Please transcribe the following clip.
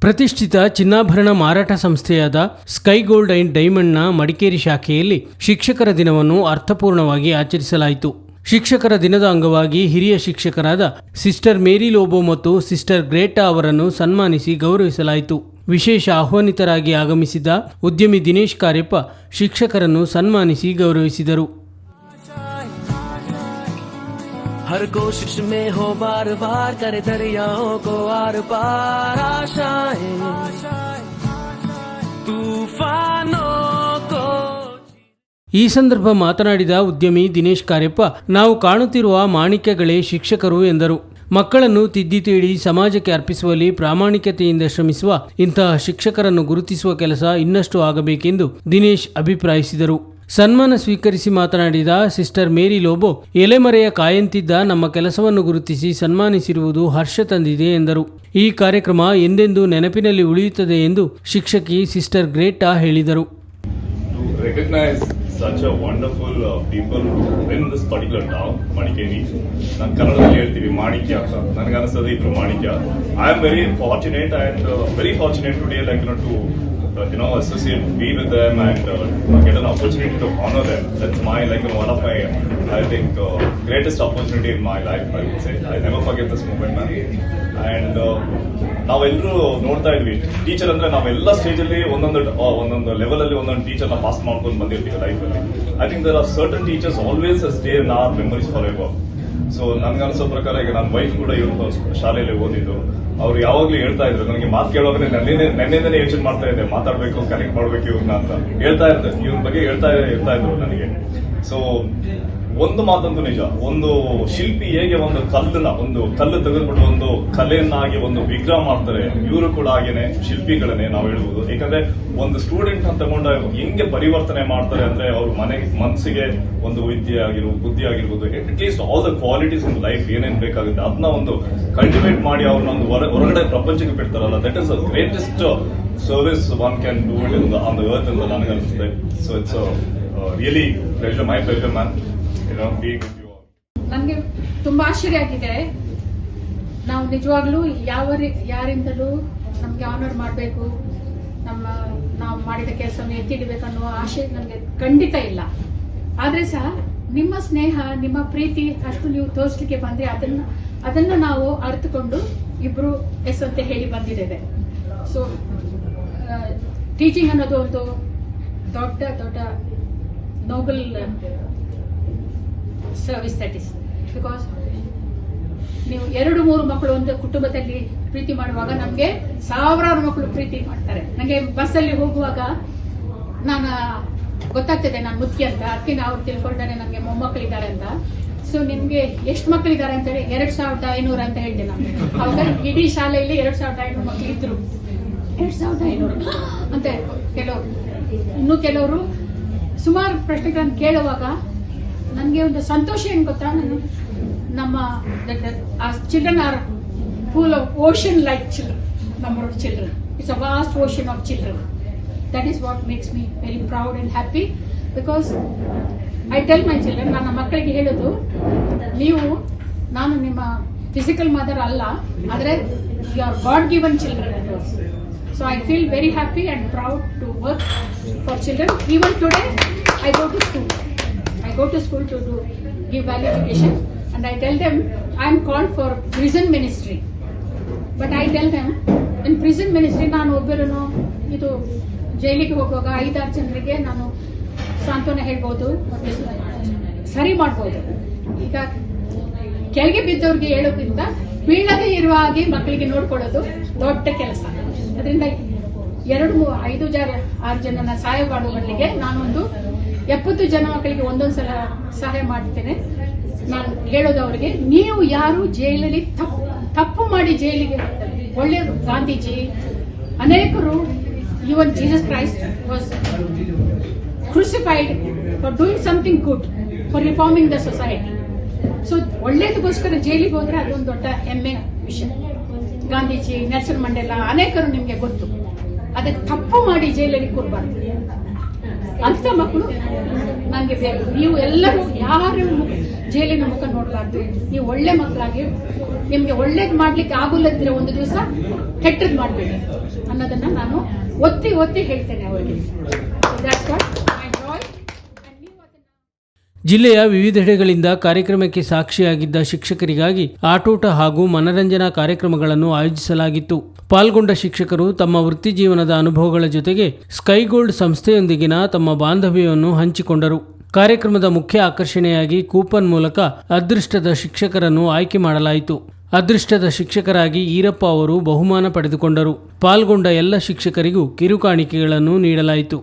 ಪ್ರತಿಷ್ಠಿತ ಚಿನ್ನಾಭರಣ ಮಾರಾಟ ಸಂಸ್ಥೆಯಾದ ಸ್ಕೈ ಗೋಲ್ಡ್ ಅಂಡ್ ಡೈಮಂಡ್ನ ಮಡಿಕೇರಿ ಶಾಖೆಯಲ್ಲಿ ಶಿಕ್ಷಕರ ದಿನವನ್ನು ಅರ್ಥಪೂರ್ಣವಾಗಿ ಆಚರಿಸಲಾಯಿತು. ಶಿಕ್ಷಕರ ದಿನದ ಅಂಗವಾಗಿ ಹಿರಿಯ ಶಿಕ್ಷಕರಾದ ಸಿಸ್ಟರ್ ಮೇರಿ ಲೋಬೋ ಮತ್ತು ಸಿಸ್ಟರ್ ಗ್ರೇಟಾ ಅವರನ್ನು ಸನ್ಮಾನಿಸಿ ಗೌರವಿಸಲಾಯಿತು. ವಿಶೇಷ ಆಹ್ವಾನಿತರಾಗಿ ಆಗಮಿಸಿದ ಉದ್ಯಮಿ ದಿನೇಶ್ ಕಾರ್ಯಪ್ಪ ಶಿಕ್ಷಕರನ್ನು ಸನ್ಮಾನಿಸಿ ಗೌರವಿಸಿದರು. हर कोशिश में हो बार बार करे दरियाओं को आर पार आशाएं तूफानों को ಈ ಸಂದರ್ಭ ಮಾತನಾಡಿದ ಉದ್ಯಮಿ ದಿನೇಶ್ ಕಾರ್ಯಪ್ಪ ನಾವು ಕಾಣುತ್ತಿರುವ ಮಾಣಿಕ್ಯಗಳೇ ಶಿಕ್ಷಕರು ಎಂದರು ಮಕ್ಕಳನ್ನು ತಿದ್ದಿ ತೀಡಿ ಸಮಾಜಕ್ಕೆ ಅರ್ಪಿಸುವಲ್ಲಿ ಪ್ರಾಮಾಣಿಕತೆಯಿಂದ ಶ್ರಮಿಸುವ ಇಂತಹ ಶಿಕ್ಷಕರನ್ನು ಗುರುತಿಸುವ ಕೆಲಸ ಇನ್ನಷ್ಟು ಆಗಬೇಕೆಂದು ದಿನೇಶ್ ಅಭಿಪ್ರಾಯಿಸಿದರು ಸನ್ಮಾನ ಸ್ವೀಕರಿಸಿ ಮಾತನಾಡಿದ ಸಿಸ್ಟರ್ ಮೇರಿ ಲೋಬೋ ಎಲೆಮರೆಯ ಕಾಯಂತಿದ್ದ ನಮ್ಮ ಕೆಲಸವನ್ನು ಗುರುತಿಸಿ ಸನ್ಮಾನಿಸಿರುವುದು ಹರ್ಷ ತಂದಿದೆ ಎಂದರು. ಈ ಕಾರ್ಯಕ್ರಮ ಎಂದೆಂದೂ ನೆನಪಿನಲ್ಲಿ ಉಳಿಯುತ್ತದೆ ಎಂದು ಶಿಕ್ಷಕಿ ಸಿಸ್ಟರ್ ಗ್ರೇಟಾ ಹೇಳಿದರು. Uh, ಕನ್ನಡದಲ್ಲಿ ಹೇಳ್ತೀವಿ ಮಾಣಿಕ್ಯ ಅಂತ. ನನಗೆ ಅನಿಸ್ತದೆ ಇಬ್ರು ಮಾಣಿಕ್ಯ I am very fortunate and very fortunate today like you know to you know associate be with them and get an opportunity to honour them that's my like one of my I think greatest opportunity in my life I would say I never forget this moment man and ನಾವೆಲ್ಲರೂ ನೋಡ್ತಾ ಇದ್ವಿ. Teacher ಅಂದ್ರೆ ನಾವೆಲ್ಲ stage ಅಲ್ಲಿ ಒಂದೊಂದು ಆ, ಒಂದೊಂದು level ಅಲ್ಲಿ ಒಂದೊಂದು ಟೀಚರ್ನ ಪಾಸ್ ಮಾಡ್ಕೊಂಡು ಬಂದಿರ್ತೀವಿ ಲೈಫ್ ಅಲ್ಲಿ. I think there are certain teachers always stay in our memories forever so ನನ್ಗನ್ಸೋ ಪ್ರಕಾರ ಈಗ ನನ್ನ ವೈಫ್ ಕೂಡ ಇವತ್ತು ಶಾಲೆಯಲ್ಲಿ ಓದಿದ್ದು. ಅವ್ರು ಯಾವಾಗ್ಲೂ ಹೇಳ್ತಾ ಇದ್ರು, ನನಗೆ ಮಾತು ಕೇಳುವಾಗ ನೆನ್ನೆ ನೆನ್ನೆನೇ ಯೋಚನೆ ಮಾಡ್ತಾ ಇದ್ದೆ, ಮಾತಾಡ್ಬೇಕು ಕನೆಕ್ಟ್ ಮಾಡ್ಬೇಕು ಇವ್ರನ್ನ ಅಂತ. ಹೇಳ್ತಾ ಇರ್ತಾರೆ ಇವ್ರ ಬಗ್ಗೆ ಹೇಳ್ತಾ ಇರ್ತಾ ಇದ್ರು ನನಗೆ. ಸೊ ಒಂದು ಮಾತಂತೂ ನಿಜ. ಒಂದು ಶಿಲ್ಪಿ ಹೇಗೆ ಒಂದು ಕಲ್ಲನ್ನ, ಒಂದು ಕಲ್ಲು ತೆಗೆದುಬಿಟ್ಟು ಒಂದು ಕಲೆಯನ್ನಾಗಿ ಒಂದು ವಿಗ್ರಹ ಮಾಡ್ತಾರೆ, ಇವರು ಕೂಡ ಹಾಗೇನೆ ಶಿಲ್ಪಿಗಳನ್ನೇ ನಾವು ಹೇಳ್ಬೋದು. ಯಾಕಂದ್ರೆ ಒಂದು ಸ್ಟೂಡೆಂಟ್ ಅಂತ ತಗೊಂಡ ಹೆಂಗೆ ಪರಿವರ್ತನೆ ಮಾಡ್ತಾರೆ ಅಂದ್ರೆ ಅವ್ರ ಮನೆ, ಮನಸ್ಸಿಗೆ ಒಂದು ವಿದ್ಯೆ ಆಗಿರ್ಬೋದು ಬುದ್ಧಿ ಆಗಿರ್ಬೋದು. At least all the qualities in life ಏನೇನು ಬೇಕಾಗುತ್ತೆ ಅದನ್ನ ಒಂದು ಕಲ್ಟಿವೇಟ್ ಮಾಡಿ ಅವ್ರನ್ನ ಒಂದು ಹೊರಗಡೆ ಪ್ರಪಂಚಕ್ಕೆ ಬಿಡ್ತಾರಲ್ಲ. That is the greatest service one can do it on the earth ಅಂತ ನನಗೆ ಅನಿಸುತ್ತೆ so it's really pressure my pressure man ನನಗೆ ತುಂಬಾ ಆಶ್ಚರ್ಯ ಆಗಿದೆ. ನಾವು ನಿಜವಾಗ್ಲೂ ಯಾವ ಯಾರಿಂದಲೂ ನಮ್ಗೆ ಆನರ್ ಮಾಡಬೇಕು, ನಮ್ಮ, ನಾವು ಮಾಡಿದ ಕೆಲಸವನ್ನು ಎತ್ತಿಡಬೇಕನ್ನೋ ಆಶೆ ನನಗೆ ಖಂಡಿತ ಇಲ್ಲ. ಆದ್ರೆ ಸಹ ನಿಮ್ಮ ಸ್ನೇಹ, ನಿಮ್ಮ ಪ್ರೀತಿ ಅಷ್ಟು ನೀವು ತೋರಿಸ್ಲಿಕ್ಕೆ ಬಂದ್ರೆ ಅದನ್ನ ಅದನ್ನ ನಾವು ಅರ್ಥಕೊಂಡು ಇಬ್ರು ಎಸ್ ಅಂತ ಹೇಳಿ ಬಂದಿದ್ದೇವೆ. ಸೊ ಟೀಚಿಂಗ್ ಅನ್ನೋದು ಒಂದು ದೊಡ್ಡ ದೊಡ್ಡ noble service that is because ನೀವು ಎರಡು, ಮೂರು ಮಕ್ಕಳು ಒಂದು ಕುಟುಂಬದಲ್ಲಿ ಪ್ರೀತಿ ಮಾಡುವಾಗ ನಮಗೆ ಸಾವಿರಾರು ಮಕ್ಕಳು ಪ್ರೀತಿ ಮಾಡ್ತಾರೆ. ನನಗೆ ಬಸ್ಸಲ್ಲಿ ಹೋಗುವಾಗ ನಾನು, ಗೊತ್ತಾಗ್ತದೆ ನಾನು ಮುಖ್ಯ ಅಂತ. ಅದಕ್ಕೆ ಅವ್ರು ತಿಳ್ಕೊಂಡಾನೆ ನನಗೆ ಮೊಮ್ಮಕ್ಕಳಿದ್ದಾರೆ ಅಂತ. ಸೊ ನಿಮ್ಗೆ ಎಷ್ಟು ಮಕ್ಕಳಿದ್ದಾರೆ ಅಂತ ಹೇಳಿ ಎರಡ್ ಸಾವಿರದ ಐನೂರು ಅಂತ ಹೇಳಿದೆ ನಾನು. ಅವಾಗ ಇಡೀ ಶಾಲೆಯಲ್ಲಿ ಎರಡ್ ಸಾವಿರದ ಐನೂರು ಮಕ್ಕಳು ಇದ್ರು. ಎರಡ್ ಸಾವಿರದ ಐನೂರು. ಅಂತ ಕೆಲವರು ಇನ್ನು ಕೆಲವರು ಸುಮಾರು ಪ್ರಶ್ನೆಗಳನ್ನು ಕೇಳುವಾಗ ನನಗೆ ಒಂದು ಸಂತೋಷ ಏನು ಗೊತ್ತಾ? ನಾನು ನಮ್ಮ children are full of ocean like children of children it's a vast ocean of children that is what makes me very proud and happy because I tell my children ನನ್ನ ಮಕ್ಕಳಿಗೆ ಹೇಳೋದು, ನೀವು, ನಾನು ನಿಮ್ಮ ಫಿಸಿಕಲ್ ಮದರ್ ಅಲ್ಲ, ಆದರೆ you are god given children so I feel very happy and proud to work for children even today I go to school go to school to do give value education, and I tell them I am called for prison ministry. But I tell them in prison ministry ನಾನು ಒಬ್ಬರನ್ನು ಇದು ಜೈಲಿಗೆ ಹೋಗುವಾಗ ಐದಾರು ಜನರಿಗೆ ನಾನು ಸಾಂತ್ವನ ಹೇಳ್ಬೋದು ಸರಿ ಮಾಡ್ಬೋದು. ಈಗ ಕೆಳಗೆ ಬಿದ್ದವ್ರಿಗೆ ಹೇಳೋಕ್ಕಿಂತ ಬೀಳದೇ ಇರುವ ಹಾಗೆ ಮಕ್ಕಳಿಗೆ ನೋಡ್ಕೊಳ್ಳೋದು ದೊಡ್ಡ ಕೆಲಸ. ಅದರಿಂದ ಎರಡು ಐದು ಜನ ಆರು ಜನನ ಸಹಾಯ ಮಾಡುವಲ್ಲಿಗೆ ನಾನೊಂದು ಎಪ್ಪತ್ತು ಜನ ಮಕ್ಕಳಿಗೆ ಒಂದೊಂದು ಸಲ ಸಹಾಯ ಮಾಡ್ತೇನೆ. ನಾನು ಹೇಳೋದು ಅವರಿಗೆ, ನೀವು ಯಾರು ಜೈಲಲ್ಲಿ ತಪ್ಪು ತಪ್ಪು ಮಾಡಿ ಜೈಲಿಗೆ ಒಳ್ಳೆಯದು ಗಾಂಧೀಜಿ. ಅನೇಕರು even Jesus Christ was crucified for doing something good for reforming the society so ಒಳ್ಳೇದಕ್ಕೋಸ್ಕರ ಜೈಲಿಗೆ ಹೋದ್ರೆ ಅದೊಂದು ದೊಡ್ಡ ಹೆಮ್ಮೆ ವಿಷಯ. ಗಾಂಧೀಜಿ ನೆಲ್ಸನ್ ಮಂಡೇಲ ಅನೇಕರು ನಿಮಗೆ ಗೊತ್ತು. ಅದಕ್ಕೆ ತಪ್ಪು ಮಾಡಿ ಜೈಲಲ್ಲಿ ಕೂರಬಾರ್ದು. ಅಂತ ಮಕ್ಕಳು ನನಗೆ ಬೇಕು ನೀವು ಎಲ್ಲರೂ ಯಾರು ಜೈಲಿನ ಮುಖ ನೋಡಬಾರ್ದು. ನೀವು ಒಳ್ಳೆ ಮಕ್ಕಳಾಗಿ, ನಿಮಗೆ ಒಳ್ಳೇದು ಮಾಡ್ಲಿಕ್ಕೆ ಆಗುಲ್ಲದಿದ್ರೆ ಒಂದು ದಿವಸ ಕೆಟ್ಟದ್ ಮಾಡಬೇಡಿ ಅನ್ನೋದನ್ನ ನಾನು ಒತ್ತಿ ಒತ್ತಿ ಹೇಳ್ತೇನೆ ಅವರಿಗೆ That's what my joy. And ನೀವು ಅದನ್ನ ಜಿಲ್ಲೆಯ ವಿವಿಧೆಡೆಗಳಿಂದ ಕಾರ್ಯಕ್ರಮಕ್ಕೆ ಸಾಕ್ಷಿಯಾಗಿದ್ದ ಶಿಕ್ಷಕರಿಗಾಗಿ ಆಟೋಟ ಹಾಗೂ ಮನರಂಜನಾ ಕಾರ್ಯಕ್ರಮಗಳನ್ನು ಆಯೋಜಿಸಲಾಗಿತ್ತು. ಪಾಲ್ಗೊಂಡ ಶಿಕ್ಷಕರು ತಮ್ಮ ವೃತ್ತಿ ಜೀವನದ ಅನುಭವಗಳ ಜೊತೆಗೆ ಸ್ಕೈಗೋಲ್ಡ್ ಸಂಸ್ಥೆಯೊಂದಿಗಿನ ತಮ್ಮ ಬಾಂಧವ್ಯವನ್ನು ಹಂಚಿಕೊಂಡರು. ಕಾರ್ಯಕ್ರಮದ ಮುಖ್ಯ ಆಕರ್ಷಣೆಯಾಗಿ ಕೂಪನ್ ಮೂಲಕ ಅದೃಷ್ಟದ ಶಿಕ್ಷಕರನ್ನು ಆಯ್ಕೆ ಮಾಡಲಾಯಿತು. ಅದೃಷ್ಟದ ಶಿಕ್ಷಕರಾಗಿ ಈರಪ್ಪ ಅವರು ಬಹುಮಾನ ಪಡೆದುಕೊಂಡರು. ಪಾಲ್ಗೊಂಡ ಎಲ್ಲ ಶಿಕ್ಷಕರಿಗೂ ಕಿರುಕಾಣಿಕೆಗಳನ್ನು ನೀಡಲಾಯಿತು.